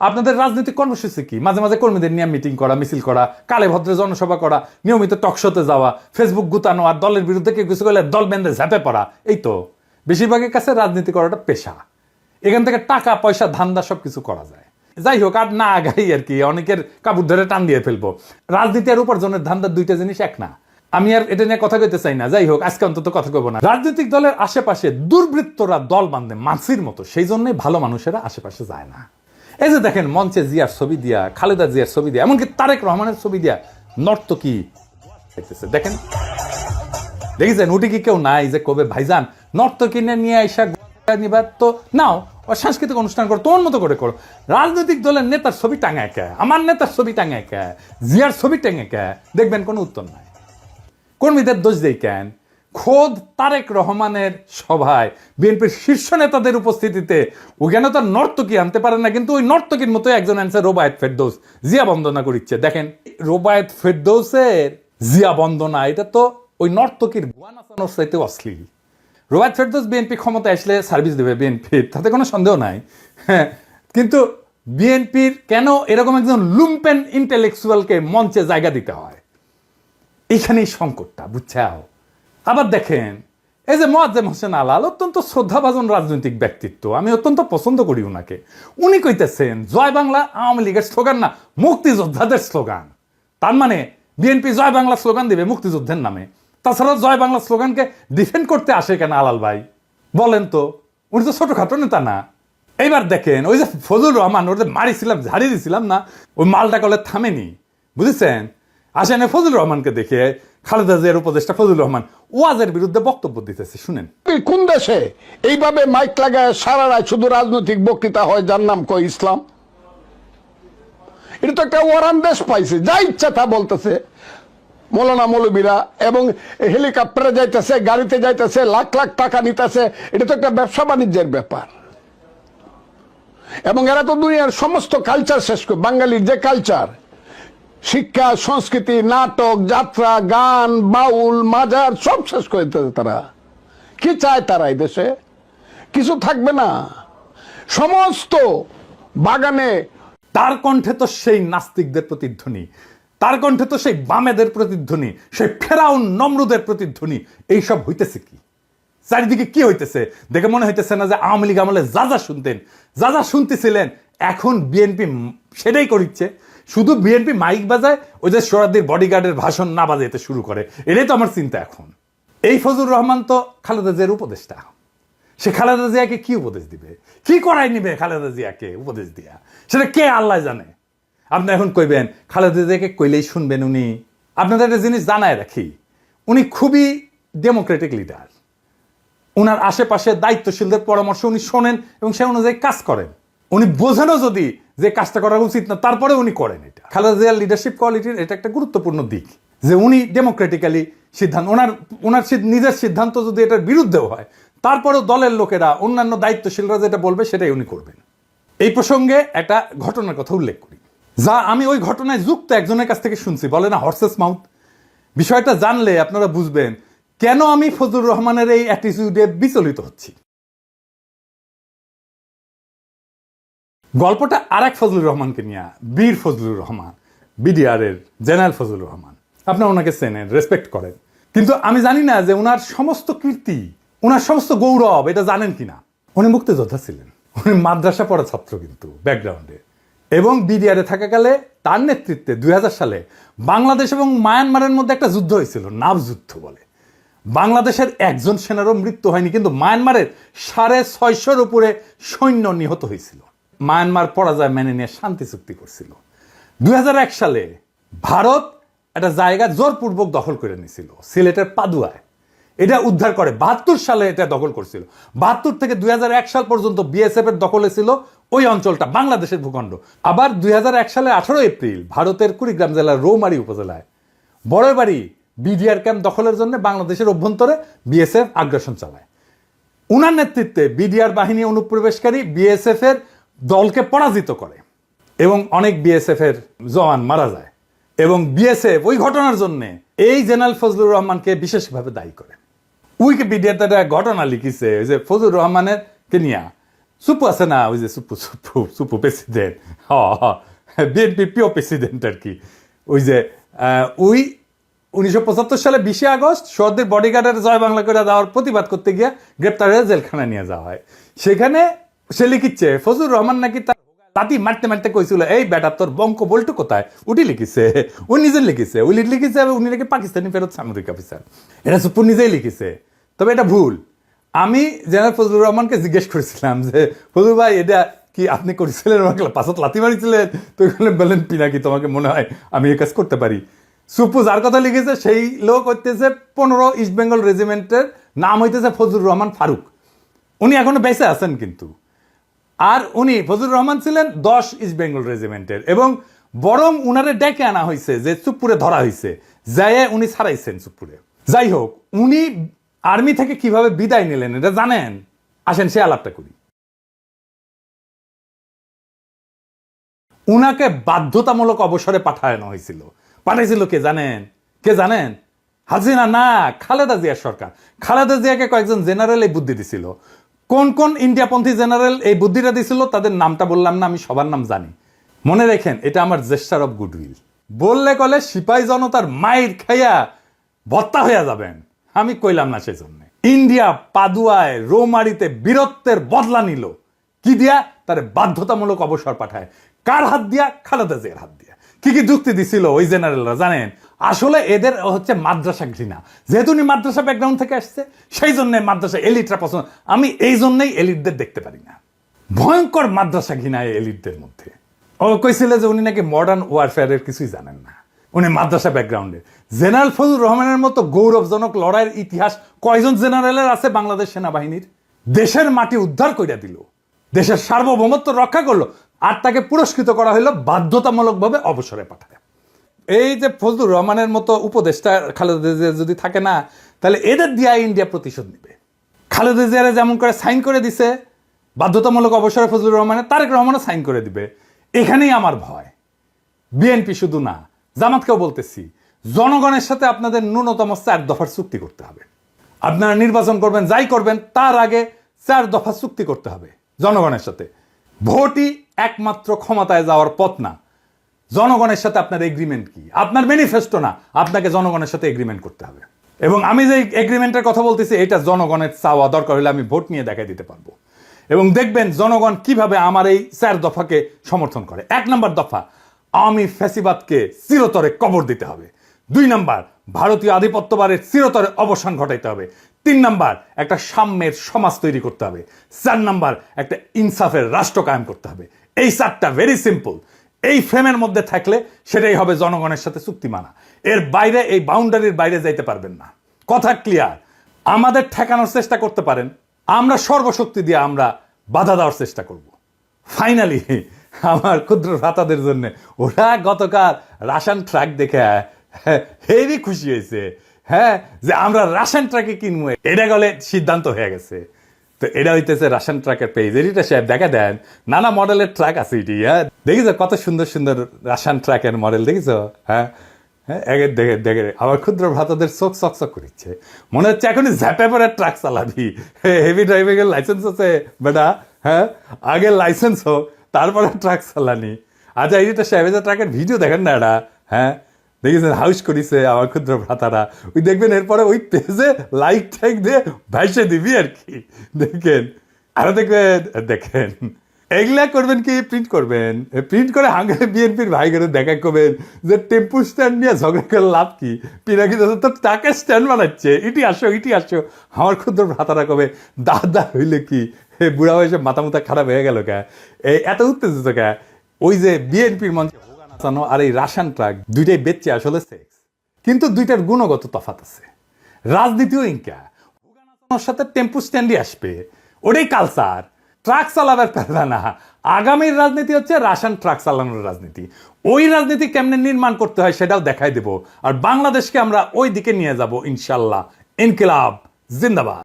আপনাদের রাজনৈতিক কর্মসূচি কি? মাঝে মাঝে কর্মীদের নিয়ে মিটিং করা, মিছিল করা, কালে ভদ্রে জনসভা করা, নিয়মিত টকশোতে যাওয়া ফেসবুক গুতানো আর দলের বিরুদ্ধে কেউ কিছু করলে দল বেঁধে ঝাঁপে পড়া, এই তো। বেশিরভাগের কাছে রাজনীতি করাটা পেশা। এখান থেকে টাকা, পয়সা, ধান্দা সব কিছু করা যায়। যাই হোক, আর না আগাই আর কি, অনেকের কাপড় ধরে টান দিয়ে ফেলব। রাজনীতি আর উপার্জনের ধান্দার দুইটা জিনিস এক না। আমি আর এটা নিয়ে কথা কইতে চাই না। যাই হোক, আজকে অন্তত কথা কইব না। রাজনৈতিক দলের আশেপাশে দুর্বৃত্তরা দল বাঁধে মানসির মতো। সেই জন্যই ভালো মানুষেরা আশেপাশে যায় না। এই যে দেখেন, মঞ্চে জিয়ার ছবি দিয়া, খালেদা জিয়ার ছবি দিয়া, এমনকি তারেক রহমানের ছবি দিয়া, নর্তকী দেখতেছে দেখেন, দেখেছেন? উঠে কি কেউ নাই যে কবে ভাইজান? নর্তকী নিয়ে আইসা নিবার তো, নাও সাংস্কৃতিক অনুষ্ঠান করো, তোমার মতো করে করো। রাজনৈতিক দলের নেতার ছবি টাঙায় কে? আমার নেতার ছবি টাঙায় কে? জিয়ার ছবি টাঙে কে? দেখবেন কোনো উত্তর নাই। কর্মীদের দোষ দেই কেন? খোদ তারেক রহমানের সভায়। বিএনপির শীর্ষ নেতাদের উপস্থিতিতে ওখানে তো নর্তকী আনতে পারে না, কিন্তু ওই নর্তকীর মতো একজন আনছে রোবায়েত ফেরদৌস। জিয়া বন্দনা করিচ্ছে। দেখেন, রোবায়েত ফেরদৌসের জিয়া বন্দনা, এটা তো ওই নর্তকীর গোয়া নাচানোর অশ্লীল। রোবায়েত ফেরদৌস বিএনপি ক্ষমতা আসলে সার্ভিস দেবে বিএনপির তাতে কোনো সন্দেহ নাই। হ্যাঁ কিন্তু বিএনপির কেন এরকম একজন লুম্পেন ইন্টেলেকচুয়ালকে মঞ্চে জায়গা দিতে হয়? এখানেই সংকটটা, বুঝছাও? আবার দেখেন, এই যে মোয়াজ্জেম হোসেন আলাল অত্যন্ত শ্রদ্ধাভাজন রাজনৈতিক ব্যক্তিত্ব, আমি অত্যন্ত পছন্দ করি উনাকে। উনি কইতেছেন, জয় বাংলা আওয়ামী লীগের স্লোগান না, মুক্তিযোদ্ধাদের স্লোগান। তার মানে বিএনপি জয় বাংলা স্লোগান দিবে মুক্তিযুদ্ধের নামে। তাছাড়া জয় বাংলা স্লোগানকে ডিফেন্ড করতে আসে কেন আলাল ভাই? বলেন তো, উনি তো ছোটখাটো নেতা না। এইবার দেখেন, ওই যে ফজল রহমান, ওর যে মারিছিলাম, ঝাড়ি দিছিলাম না, ওই মালটা কলে থামেনি। বুঝেছেন? আসেন ফজল রহমানকে দেখে খালেদা জিয়ার উপদেষ্টা ফজল রহমান ওয়াজের বিরুদ্ধে বক্তব্য দিতেছে, শুনেন। কোন দেশে? এইভাবে মাইক লাগায় সারা রাত শুধু রাজনৈতিক বক্তৃতা হয়, যার নাম কয় ইসলাম? এটা তো একটা ওয়ারান দেশ পাইছে, যা ইচ্ছা তা বলতেছে। মৌলানা মৌলবীরা, এবং হেলিকপ্টারে যাইতেছে, গাড়িতে যাইতেছে, লাখ লাখ টাকা নিতেছে, এটা তো একটা ব্যবসা বাণিজ্যের ব্যাপার। এবং এরা তো দুনিয়ার সমস্ত কালচার শেষ করে, বাঙালির যে কালচার শিক্ষা, সংস্কৃতি, নাটক, যাত্রা, গান, বাউল, মাজার, সব শেষ করে তারা। কি চায় তারা এই দেশে? কিছু থাকবে না। সমস্ত বাগানে তার কণ্ঠে তো সেই নাস্তিকদের প্রতিধ্বনি, তার কণ্ঠে তো সেই বামেদের প্রতিধ্বনি, সেই ফেরাউন, নমরুদের প্রতিধ্বনি, এইসব হইতেছে কি? চারিদিকে কি হইতেছে? দেখে মনে হইতেছে না যে আওয়ামী লীগ আমলে যা যা শুনতেন, যা যা শুনতেছিলেন, এখন বিএনপি সেটাই করিচ্ছে। শুধু বিএনপি মাইক বাজায়, ওই যে সোরাদির বডিগার্ডের ভাষণ না বাজাইতে শুরু করে। এটাই তো আমার চিন্তা এখন। এই ফজুর রহমান তো খালেদা জিয়ার উপদেষ্টা। সে খালেদা জিয়াকে কি উপদেশ দিবে? কি করাই নিবে খালেদা জিয়াকে উপদেশ দিয়া? সেটা কে আল্লাহ জানে? আপনি এখন কইবেন, খালেদা জিয়াকে কইলেই শুনবেন উনি। আপনাদের একটা জিনিস জানায় রাখি। উনি খুবই ডেমোক্রেটিক লিডার ওনার আশেপাশে দায়িত্বশীলদের পরামর্শ উনি শোনেন এবং সে অনুযায়ী কাজ করেন। উনি বোঝেনও যদি যে কাজটা করা উচিত না, তারপরে উনি করেন এটা। খালেদা জিয়ার লিডারশিপ কোয়ালিটির এটা একটা গুরুত্বপূর্ণ দিক, যে উনি ডেমোক্রেটিক্যালি সিদ্ধান্ত, ওনার ওনার নিজের সিদ্ধান্ত যদি এটার বিরুদ্ধেও হয়, তারপরেও দলের লোকেরা, অন্যান্য দায়িত্বশীলরা যেটা বলবে সেটাই উনি করবেন। এই প্রসঙ্গে একটা ঘটনার কথা উল্লেখ করি। যা আমি ওই ঘটনায় যুক্ত একজনের কাছ থেকে শুনছি, বলে না হর্সেস মাউথ বিষয়টা জানলে আপনারা বুঝবেন, কেন আমি ফজলুর রহমানের এই অ্যাটিটিউডে বিচলিত হচ্ছি? গল্পটা আর এক ফজলুর রহমানকে নিয়ে, বীর ফজলুর রহমান বিডিআর এর জেনারেল ফজলুর রহমান। আপনারা ওনাকে চেনেন রেসপেক্ট করেন। কিন্তু আমি জানি না যে ওনার সমস্ত কীর্তি ওনার সমস্ত গৌরব এটা জানেন কিনা। উনি মুক্তিযোদ্ধা ছিলেন। উনি মাদ্রাসা পড়া ছাত্র কিন্তু ব্যাকগ্রাউন্ডে এবং বিডিআরে থাকাকালে তার নেতৃত্বে দুই হাজার সালে বাংলাদেশ এবং মায়ানমারের মধ্যে একটা যুদ্ধ হয়েছিল, নাভ যুদ্ধ বলে। বাংলাদেশের একজন সেনারও মৃত্যু হয়নি, কিন্তু মায়ানমারের সাড়ে ছয়শোর উপরে সৈন্য নিহত হয়েছিল। মায়ানমার পরাজয় মেনে নিয়ে শান্তি চুক্তি করছিল। দুই হাজার এক সালে ভারত একটা জায়গা জোরপূর্বক দখল করে নিয়েছিল সিলেটের পাদুয়ায়। এটা উদ্ধার করে বাহাত্তর সালে এটা দখল করছিল। বাহাত্তর থেকে দুই সাল পর্যন্ত বিএসএফ এর দখলে ছিল ওই অঞ্চলটা, বাংলাদেশের ভূখণ্ড। আবার দুই হাজার এক সালে আঠারো এপ্রিল ভারতের কুড়িগ্রাম জেলার রৌমারী উপজেলায়। বড়বাড়ি বিডিআর ক্যাম্প দখলের জন্য বাংলাদেশের অভ্যন্তরে বিএসএফ আগ্রাসন চালায়। উনার নেতৃত্বে বিডিআর বাহিনী অনুপ্রবেশকারী বিএসএফ এর দলকে পরাজিত করে এবং অনেক বিএসএফ এর জওয়ান মারা যায়। এবং বিএসএফ ওই ঘটনার জন্য এই জেনারেল ফজলুর রহমানকে বিশেষভাবে দায়ী করে। উইকিপিডিয়াতে একটা ঘটনা লিখিছে যে ফজলুর রহমানের কে নিয়া সুপু আছে না? ওই যে সুপু সুপু সুপু প্রেসিডেন্ট। হ বিএনপি প্রিয় প্রেসিডেন্ট আর কি। ওই যে ওই উনিশশো পঁচাত্তর সালে বিশে আগস্ট সর্দের বডিগার্ডের জয় বাংলা করে দেওয়ার প্রতিবাদ করতে গিয়ে গ্রেপ্তার হয়ে জেলখানায় নিয়ে যাওয়া হয়। সেখানে সে লিখিচ্ছে ফজুর রহমান নাকি তার লাতি মারতে মারতে কইছিল, এই বেটা, তোর বঙ্ক বল্টু কোথায়? উঠি লিখিছে ও নিজে লিখিছে, উনি লিখিছে উনি নাকি পাকিস্তানি ফেরত সামরিক অফিসার। এটা সুপুর নিজেই লিখিছে। তবে এটা ভুল। আমি জেনারেল ফজলুর রহমানকে জিজ্ঞেস করেছিলাম যে, ফজলুর ভাই, এটা কি আপনি করেছিলেন আমাকে পাঁচত লাথি মারিছিলেন? তো এখানে বললেন পিনাকি তোমাকে মনে হয় আমি এই কাজ করতে পারি? সুপু যার কথা লিখেছে, সেই লোক হইতেছে পনেরো ইস্ট বেঙ্গল রেজিমেন্টের নাম হইতেছে ফজলুর রহমান ফারুক। উনি এখনও বেঁচে আছেন কিন্তু। আর উনি ফজলুর রহমান ছিলেন দশ ইস্ট বেঙ্গল রেজিমেন্টের। এবং বরং উনারে ডেকে আনা হয়েছে যে চুপপুরে ধরা হয়েছে যাইয়ে উনি ছাড়াইছেন চুপপুরে যাই হোক, উনি আর্মি থেকে কীভাবে বিদায় নিলেন এটা জানেন? আসেন, সে আলাপটা করি। উনাকে বাধ্যতামূলক অবসরে পাঠানো হয়েছিল পাঠাইছিল কে জানেন? কে জানেন? হাজিনা না, খালেদা জিয়ার সরকার। খালেদা জিয়াকে কয়েকজন জেনারেল এই বুদ্ধি দিছিল। কোন কোন ইন্ডিয়াপন্থী জেনারেল এই বুদ্ধিটা দিছিল, তাদের নামটা বললাম না, আমি সবার নাম জানি। মনে রেখেন, এটা আমার জেস্টার অফ গুডউইল। বললে কলে সিপাই জনতার মায়ের খাইয়া ভত্তা হইয়া যাবেন। আমি কইলাম না সেই জন্য ইন্ডিয়া পাদুয়ায় রোমারিতে বীরত্বের বদলা নিল। কি দিয়া? তার বাধ্যতামূলক অবসর পাঠায়। কার হাত দিয়া? খালেদা জিয়ার হাত দিয়া। কি কি যুক্তি দিছিল ওই জেনারেলরা, জানেন? আসলে এদের হচ্ছে মাদ্রাসা ঘৃণা। যেহেতু উনি মাদ্রাসা ব্যাকগ্রাউন্ড থেকে আসছে, সেই জন্য মাদ্রাসা এলিটরা পছন্দ। আমি এই জন্যই এলিটদের দেখতে পারি না। ভয়ঙ্কর মাদ্রাসা ঘৃণা এই এলিটদের মধ্যে। ও কইছিল যে উনি নাকি মডার্ন ওয়ারফেয়ারের কিছুই জানেন না। উনি মাদ্রাসা ব্যাকগ্রাউন্ডে জেনারেল ফজলুর রহমানের মতো গৌরবজনক লড়াইয়ের ইতিহাস কয়জন জেনারেলের আছে বাংলাদেশ সেনাবাহিনীর? দেশের মাটি উদ্ধার কইরা দিল। দেশের সার্বভৌমত্ব রক্ষা করল। আর তাকে পুরস্কৃত করা হলো বাধ্যতামূলকভাবে অবসরে পাঠায় এই যে ফজলুর রহমানের মতো উপদেষ্টা খালেদা জিয়া যদি থাকে না, তাহলে এদের দিয়া ইন্ডিয়া প্রতিশোধ নেবে। খালেদা জিয়ারে যেমন করে সাইন করে দিছে, বাধ্যতামূলক অবসরে ফজলুর রহমানের, তারেক রহমানও সাইন করে দিবে। এখানেই আমার ভয়। বিএনপি শুধু না, জামাতকেও বলতেছি, জনগণের সাথে আপনাদের ন্যূনতম চার দফার চুক্তি করতে হবে। আপনারা নির্বাচন করবেন, যাই করবেন, তার আগে চার দফা চুক্তি করতে হবে জনগণের সাথে। ভোটই একমাত্র ক্ষমতায় যাওয়ার পথ না। জনগণের সাথে আপনার এগ্রিমেন্ট কি? আপনার ম্যানিফেস্টো না, আপনাকে জনগণের সাথে এগ্রিমেন্ট করতে হবে। এবং আমি যে এগ্রিমেন্টের কথা বলতেছি, এটা জনগণের চাওয়া, দরকার হলে আমি ভোট নিয়ে দেখাই দিতে পারব। এবং দেখবেন জনগণ কীভাবে আমার এই চার দফাকে সমর্থন করে। এক নম্বর দফা আওয়ামী ফ্যাসিবাদকে চিরতরে কবর দিতে হবে। দুই নম্বর, ভারতীয় আধিপত্যবাদের চিরতরে অবসান ঘটাইতে হবে। তিন নাম্বার, একটা সাম্যের সমাজ তৈরি করতে হবে। চার নাম্বার, একটা ইনসাফের রাষ্ট্র কায়েম করতে হবে। এই চারটা ভেরি সিম্পল এই ফ্রেমের মধ্যে থাকলে সেটাই হবে জনগণের সাথে চুক্তি মানা। এর বাইরে, এই বাউন্ডারির বাইরে যাইতে পারবেন না। কথা ক্লিয়ার আমাদের ঠেকানোর চেষ্টা করতে পারেন। আমরা সর্বশক্তি দিয়ে আমরা বাধা দেওয়ার চেষ্টা করব। ফাইনালি আমার ক্ষুদ্র ভ্রাতাদের জন্য ওরা গতকাল রাশন ট্রাক দেখে হেভি খুশি হয়েছে। হ্যাঁ যে আমরা রাশন ট্রাকে কিনবো। এটা গেলে সিদ্ধান্ত হয়ে গেছে। তো এটা হইতেছে রাশন ট্রাকের পেজ এটা সাহেব, দেখা দেন। নানা মডেলের ট্রাক আছে এটি হ্যাঁ? দেখিছো কত সুন্দর সুন্দর রাশন ট্রাকের মডেল দেখিছো? হ্যাঁ? একে দেখে দেখে। আমার ক্ষুদ্র ভ্রাতাদের চোখ চক চক করছে মনে হচ্ছে এখনই ঝ্যাপে পরে ট্রাক চালাবি। হেভি ড্রাইভিং এর লাইসেন্স আছে, বেটা হ্যাঁ? আগে লাইসেন্স হোক, তারপরে ট্রাক চালানি। আচ্ছা এই যে ট্রাকের ভিডিও দেখেন না এটা হ্যাঁ? দেখেছেন হাউস করিছে, আমার ক্ষুদ্র ভ্রাতারা। ওই দেখবেন, এরপরে ওই পেজে লাইক টাইক দিয়ে ভাইসে দিবি আর কি। দেখেন, আরও দেখবেন, দেখেন। এগুলা করবেন কি? প্রিন্ট করবেন। প্রিন্ট করে হাঙ্গারে বিএনপির ভাই করে দেখা করবেন যে টেম্পু স্ট্যান্ড নিয়ে ঝগড়া করে লাভ কি? পিনাকি দাদা তো টাকা স্ট্যান্ড বানাচ্ছে। ইটি আসো ইটি আসো। আমার ক্ষুদ্র ভ্রাতারা কবে, দাদা, হইলে কি? হে, বুড়া বয়সে মাথা মুথা খারাপ হয়ে গেল কে? এই এত উত্তেজিত কে? ওই যে বিএনপির মঞ্চে নাচানো আর এই রাশান ট্রাক দুইটাই বেচছে আসলে সেক্স কিন্তু দুইটার গুণগত তফাত আছে। রাজনীতিও ইনকা। হুগানাচানোর সাথে টেম্পু স্ট্যান্ডই আসবে। ওটাই কালচার ট্রাক চালাবার পারবে না। আগামীর রাজনীতি হচ্ছে রাশান ট্রাক চালানোর রাজনীতি। ওই রাজনীতি কেমনে নির্মাণ করতে হয় সেটাও দেখাই দেব। আর বাংলাদেশকে আমরা ওই দিকে নিয়ে যাব ইনশাল্লাহ। ইনকিলাব। জিন্দাবাদ।